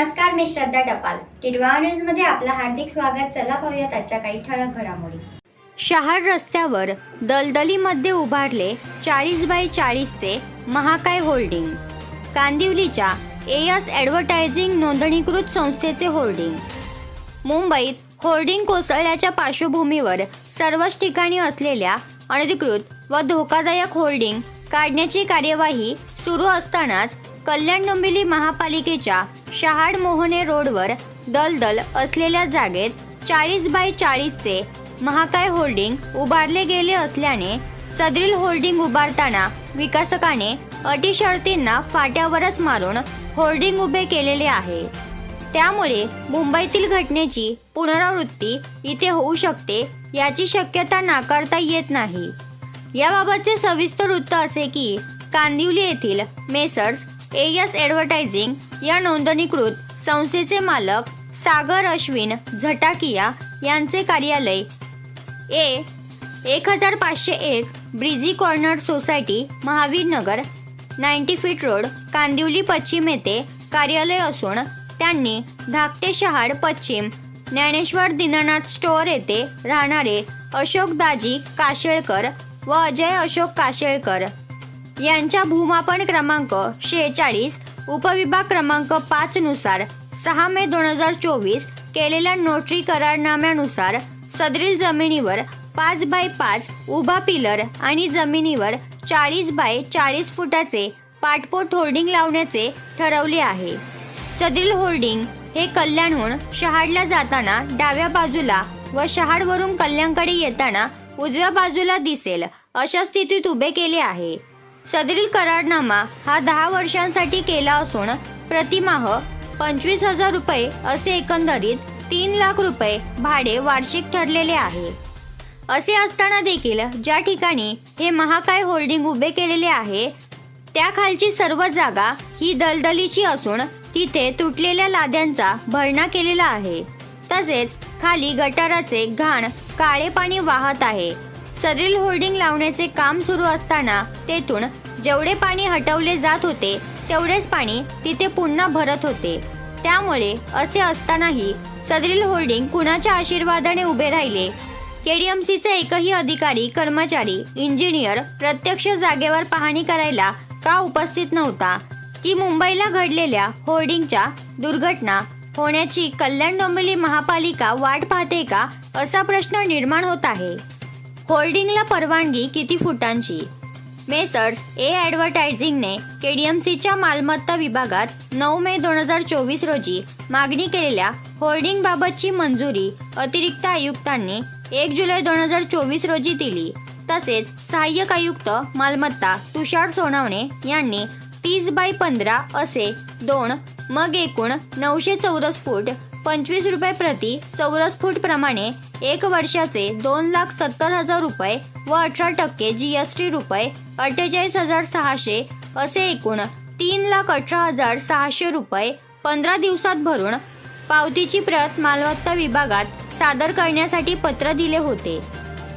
मी श्रद्धा टपाल. टिडवा न्यूजमध्ये आपलं हार्दिक स्वागत. चला पाहूयात आजच्या काही ठळक घडामोडी. शहाड रस्त्यावर दलदलीमध्ये उभारले चाळीस बाय चाळीसचे महाकाय होल्डिंग. कांदिवलीच्या एयस ॲडव्हर्टायझिंग नोंदणीकृत संस्थेचे होल्डिंग. मुंबईत होर्डिंग कोसळल्याच्या पार्श्वभूमीवर सर्वच ठिकाणी असलेल्या अनधिकृत व धोकादायक होर्डिंग काढण्याची कार्यवाही सुरू असतानाच कल्याण डोंबिवली महापालिकेच्या शहाड मोहने रोडवर दलदल असलेल्या जागेत चाळीस बाय चाळीसचे महाकाय होर्डिंग उभारले गेले असल्याने सदरील होर्डिंग उभारताना विकासकाने अटी शर्तींना फाट्यावरच मारून होर्डिंग उभे केलेले आहे. त्यामुळे मुंबईतील घटनेची पुनरावृत्ती इथे होऊ शकते याची शक्यता नाकारता येत नाही. याबाबतचे सविस्तर वृत्त असे की कांदिवली येथील मेसर्स एस ॲडव्हर्टायझिंग या नोंदणीकृत संस्थेचे मालक सागर अश्विन झटाकिया यांचे कार्यालय. ए एक हजार पाचशे एक breezy corner society Mahavir Nagar ninety feet road Kandivali पश्चिम येथे कार्यालय असून त्यांनी धाकटे शहाड पश्चिम ज्ञानेश्वर दीनानाथ स्टोअर येथे राहणारे अशोक दाजी काशेळकर व अजय अशोक काशेळकर यांच्या भूमापन क्रमांक शेहेचाळीस उपविभाग क्रमांक पाच नुसार सहा मे दोन हजार चोवीस केलेल्या नोटरी करारनाम्यानुसार सदरील जमिनीवर पाच बाय पाच उभा पिलर आणि जमिनीवर चाळीस बाय चाळीस फुटाचे पाठपोट होर्डिंग लावण्याचे ठरवले आहे. सदरील होर्डिंग हे कल्याणहून शहाडला जाताना डाव्या बाजूला व शहाडवरून कल्याणकडे येताना उजव्या बाजूला दिसेल अशा स्थितीत उभे केले आहे. सदरील करारनामा हा दहा वर्षांसाठी केला असून प्रतिमाह पंचवीस हजार रुपये असे एकंदरीत तीन लाख रुपये भाडे वार्षिक ठरलेले आहे. असे असताना देखील ज्या ठिकाणी हे महाकाय होल्डिंग उभे केलेले आहे त्या खालची सर्व जागा ही दलदलीची असून तिथे तुटलेल्या लाद्यांचा भरणा केलेला आहे. तसेच खाली गटाराचे घाण काळे पाणी वाहत आहे. सरील होर्डिंग लावण्याचे काम सुरू असताना तेथून जेवढे पाणी हटवले जात होते तेवढेच पाणी तिथे पुन्हा भरत होते. त्यामुळे असे असतानाही सदरील होर्डिंग कुणाच्या आशीर्वादाने उभे राहिले? केडीएमसीचे एकही अधिकारी कर्मचारी इंजिनियर प्रत्यक्ष जागेवर पाहणी करायला का उपस्थित नव्हता? की मुंबईला घडलेल्या होर्डिंगच्या दुर्घटना होण्याची कल्याण डोंबिवली महापालिका वाट पाहते का असा प्रश्न निर्माण होत आहे. होर्डिंगला परवानगी किती फुटांची? मेसर्स ए ॲडव्हर्टायझिंगने केडीएमसीच्या मालमत्ता विभागात नऊ मे दोन हजार चोवीस रोजी मागणी केलेल्या होर्डिंगबाबतची मंजुरी अतिरिक्त आयुक्तांनी एक जुलै दोन हजार चोवीस रोजी दिली. तसेच सहाय्यक आयुक्त मालमत्ता तुषार सोनवणे यांनी तीस बाय पंधरा असे दोन मग एकूण नऊशे चौरस फूट पंचवीस रुपये प्रति चौरस फूट प्रमाणे एक वर्षाचे दोन लाख सत्तर हजार रुपये व अठरा टक्के जी एस टी रुपये अठ्ठेचाळीस हजार सहाशे असे एकूण तीन लाख अठरा हजार सहाशे रुपये पंधरा दिवसात भरून पावतीची प्रत मालमत्ता विभागात सादर करण्यासाठी पत्र दिले होते.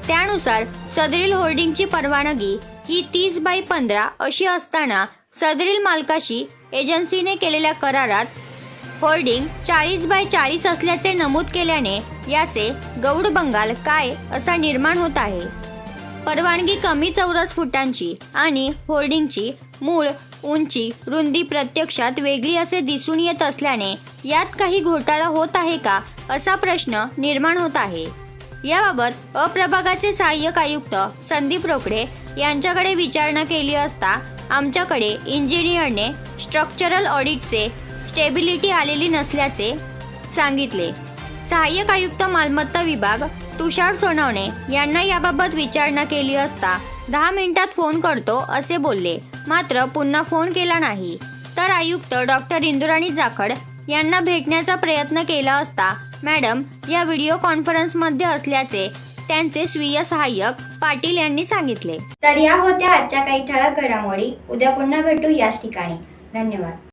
त्यानुसार सदरील होर्डिंगची परवानगी ही तीस बाय पंधरा अशी असताना सदरील मालकाशी एजन्सीने केलेल्या करारात होर्डिंग चाळीस बाय चाळीस असल्याचे नमूद केल्याने याचे गौड बंगाल काय असा निर्माण होत आहे. परवानगी कमी चौरस फुटांची आणि होर्डिंगची मूळ उंची रुंदी प्रत्यक्षात वेगळी असे दिसून येत असल्याने यात काही घोटाळा होत आहे का असा प्रश्न निर्माण होत आहे. याबाबत अप्रभागाचे सहाय्यक आयुक्त संदीप रोकडे यांच्याकडे विचारणा केली असता आमच्याकडे इंजिनियरने स्ट्रक्चरल ऑडिटचे स्टेबिलिटी आलेली नसल्याचे सांगितले. सहाय्यक आयुक्त मालमत्ता विभाग तुषार सोनवणे यांना याबाबत विचारणा केली असता दहा मिनिटात फोन करतो असे बोलले. मात्र पुन्हा फोन केला नाही. तर आयुक्त डॉक्टर इंदुराणी जाखड यांना भेटण्याचा प्रयत्न केला असता मॅडम या व्हिडिओ कॉन्फरन्समध्ये असल्याचे त्यांचे स्वीय सहाय्यक पाटील यांनी सांगितले. तर या होत्या आजच्या काही ठळक घडामोडी. उद्या पुन्हा भेटू याच ठिकाणी. धन्यवाद.